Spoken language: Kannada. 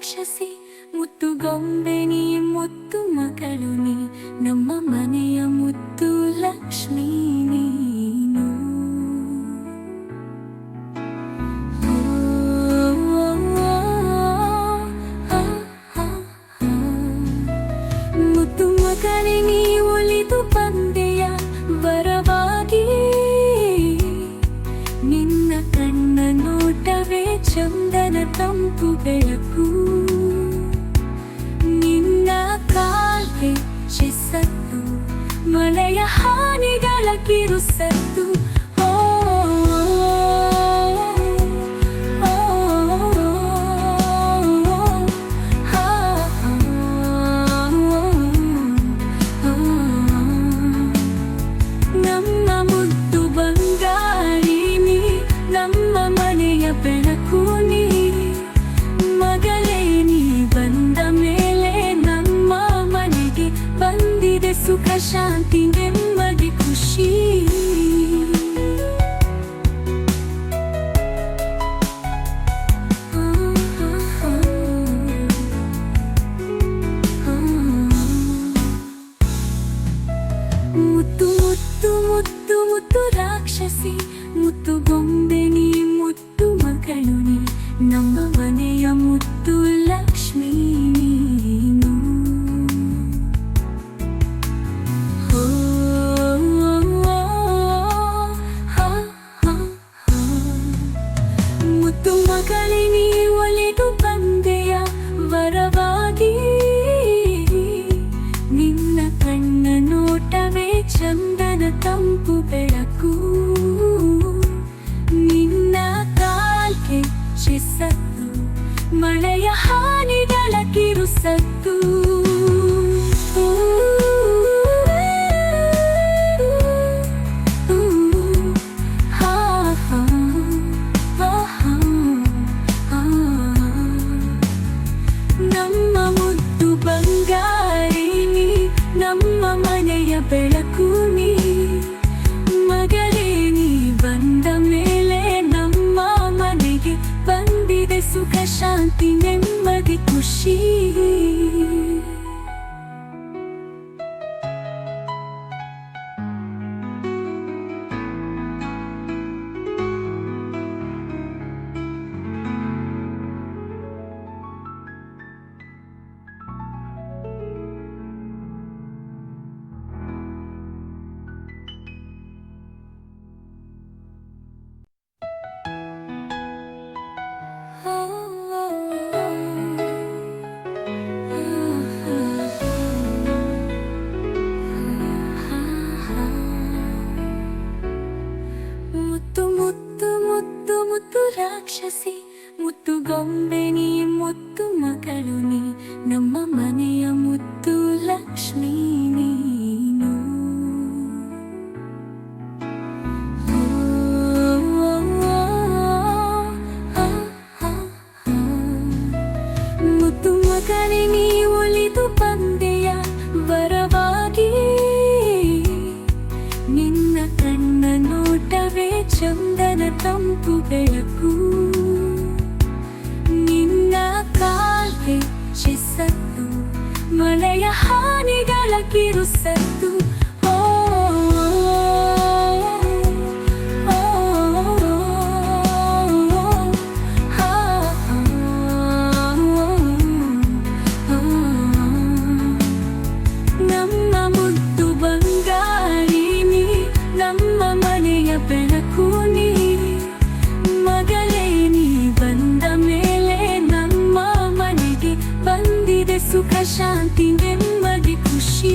ರಾಕ್ಷಸಿ ಮುತ್ತುಗೊಂಬೆ ನೀ ಮುತ್ತು ಮಕಳು ನೀ ನಮ್ಮ ಮನೆಯ ಮುತ್ತು ಲಕ್ಷ್ಮೀ Espírito Santo. ಮುತ್ತು ಲಕ್ಷ್ಮೀ ಮಳೆಯ ಹಾನಿಗಳ ಕಿರುಸದ್ದು. ಶಾಂತಿ ನೆಮ್ಮದಿ ಖುಷಿ ರಾಕ್ಷಸಿ ಮುತ್ತು ಗೊಂಬೆ ನೀ ಮುತ್ತು ಮಗಳು ನೀ ನಮ್ಮ ಕೆಂಪು ಬೆಳಕು ನಿನ್ನ ಕಾಲ್ಗೆ ಶಿಸತ್ತು ಮಳೆಯ ಹಾನಿಗಳ ಕಿರುಸ ಸುಖ ಶಾಂತಿ ನೆಮ್ಮದಿ ಖುಷಿ